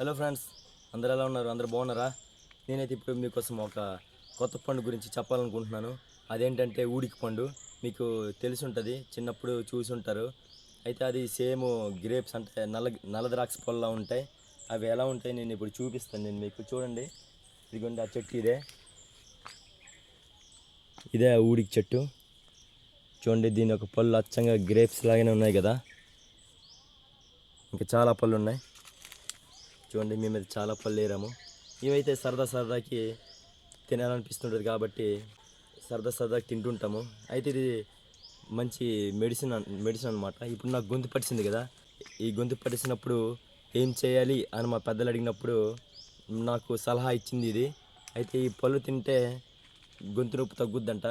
Hello friends అందరు ఎలా ఉన్నారు? అందరు బాగున్నారా? నేనైతే ఇప్పుడు మీకోసం ఒక కొత్త పండు గురించి చెప్పాలనుకుంటున్నాను. అదేంటంటే ఊడికి పండు. మీకు తెలిసి ఉంటుంది చిన్నప్పుడు చూసి ఉంటారు అయితే అది సేమ్ గ్రేప్స్ అంటే నల్ల నల్ల ద్రాక్ష పళ్ళలా ఉంటాయి. అవి ఎలా ఉంటాయి నేను ఇప్పుడు చూపిస్తాను. నేను మీకు చూడండి. ఇదిగోండి ఆ చెట్టు ఇదే. ఇదే ఆ ఊడికి చెట్టు. చూడండి దీని ఒక పళ్ళు అచ్చంగా గ్రేప్స్ లాగానే ఉన్నాయి కదా. ఇంకా చాలా పళ్ళు ఉన్నాయి. చూడండి మేము ఇది చాలా పళ్ళు మేమైతే సరదా సరదాకి తినాలనిపిస్తుంటుంది కాబట్టి సరదా సరదాకి తింటుంటాము. అయితే ఇది మంచి మెడిసిన్ అన్- మెడిసిన్ అనమాట ఇప్పుడు నాకు గొంతు పడిచింది కదా. ఈ గొంతు పడిసినప్పుడు ఏం చేయాలి అని మా పెద్దలు అడిగినప్పుడు నాకు సలహా ఇచ్చింది ఇది. అయితే ఈ పళ్ళు తింటే గొంతు నొప్పి తగ్గుద్దంట.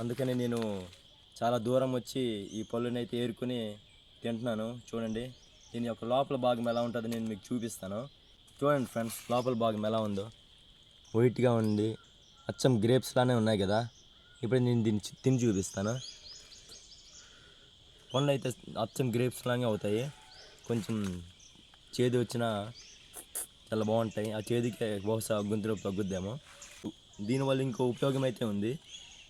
అందుకని నేను చాలా దూరం వచ్చి ఈ పళ్ళునైతే ఏరుకొని తింటున్నాను. చూడండి. దీని యొక్క లోపల భాగం ఎలా ఉంటుందో నేను మీకు చూపిస్తాను. చూడండి ఫ్రెండ్స్ లోపల భాగం ఎలా ఉందో. వైట్గా ఉంది. అచ్చం గ్రేప్స్ లానే ఉన్నాయి కదా. ఇప్పుడు నేను దీన్ని తిని చూపిస్తాను. పండ్లు అయితే అచ్చం గ్రేప్స్లాగే అవుతాయి. కొంచెం చేదు వచ్చినా చాలా బాగుంటాయి. ఆ చేదుకి బహుశా గుంతులో తగ్గుద్దేమో. దీనివల్ల ఇంకో ఉపయోగం అయితే ఉంది.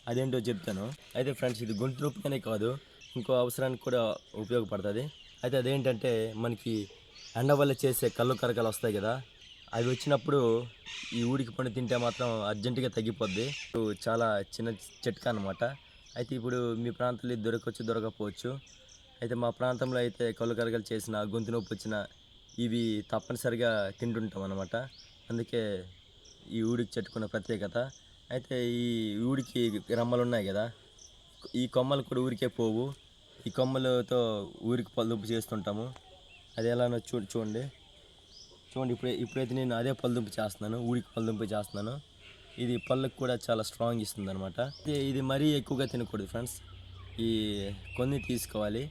అదేంటో చెప్తాను. అయితే ఫ్రెండ్స్ ఇది గొంతు నొప్పికనే కాదు. ఇంకో అవసరానికి కూడా ఉపయోగపడుతుంది. అయితే అదేంటంటే మనకి ఎండ వల్ల చేసే కళ్ళు కరకలు వస్తాయి కదా అవి వచ్చినప్పుడు ఈ ఊడికి పండు తింటే మాత్రం అర్జెంటుగా తగ్గిపోద్ది. ఇప్పుడు చాలా చిన్న చిట్కా అనమాట అయితే ఇప్పుడు మీ ప్రాంతంలో దొరకవచ్చు దొరకకపోవచ్చు. అయితే మా ప్రాంతంలో అయితే కళ్ళు కరకలు చేసిన గొంతు నొప్పి వచ్చిన ఇవి తప్పనిసరిగా తింటుంటాం అనమాట అందుకే ఈ ఊడికి చెట్టుకున్న ప్రత్యేకత. అయితే ఈ ఊడికి రెమ్మలు ఉన్నాయి కదా ఈ కొమ్మలు కూడా ఊరికే పోవు. ఈ కొమ్మలతో ఊరికి పలుదుంపు చేస్తుంటాము. అది ఎలానో చూ చూడండి. చూడండి ఇప్పుడే ఇప్పుడైతే నేను అదే పలుదుంపు చేస్తున్నాను. ఊరికి పలుదుంపు చేస్తున్నాను. ఇది పళ్ళకు కూడా చాలా స్ట్రాంగ్ ఇస్తుంది అనమాట ఇది మరీ ఎక్కువగా తినకూడదు ఫ్రెండ్స్ ఈ కొన్ని తీసుకోవాలి.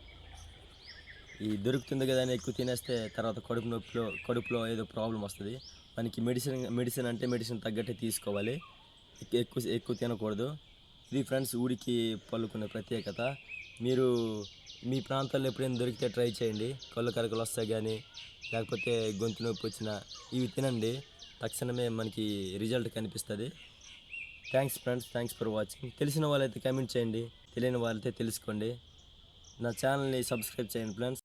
ఈ దొరుకుతుంది కదా అని ఎక్కువ తినేస్తే తర్వాత కడుపు నొప్పిలో కడుపులో ఏదో ప్రాబ్లం వస్తుంది. మనకి మెడిసిన్ మెడిసిన్ అంటే మెడిసిన్ తగ్గట్టే తీసుకోవాలి. ఎక్కువ ఎక్కువ తినకూడదు. ఇది ఫ్రెండ్స్ ఊడికి పళ్ళుకునే ప్రత్యేకత. మీరు మీ ప్రాంతాల్లో ఎప్పుడైనా దొరికితే ట్రై చేయండి. కళ్ళు కరకలు వస్తాయి కానీ లేకపోతే గొంతు నొప్పి వచ్చినా ఇవి తినండి. తక్షణమే మనకి రిజల్ట్ కనిపిస్తుంది. Thanks friends thanks for watching తెలిసిన వాళ్ళైతే కమెంట్ చేయండి. తెలియని వాళ్ళైతే తెలుసుకోండి. నా ఛానల్ని సబ్స్క్రైబ్ చేయండి ఫ్రెండ్స్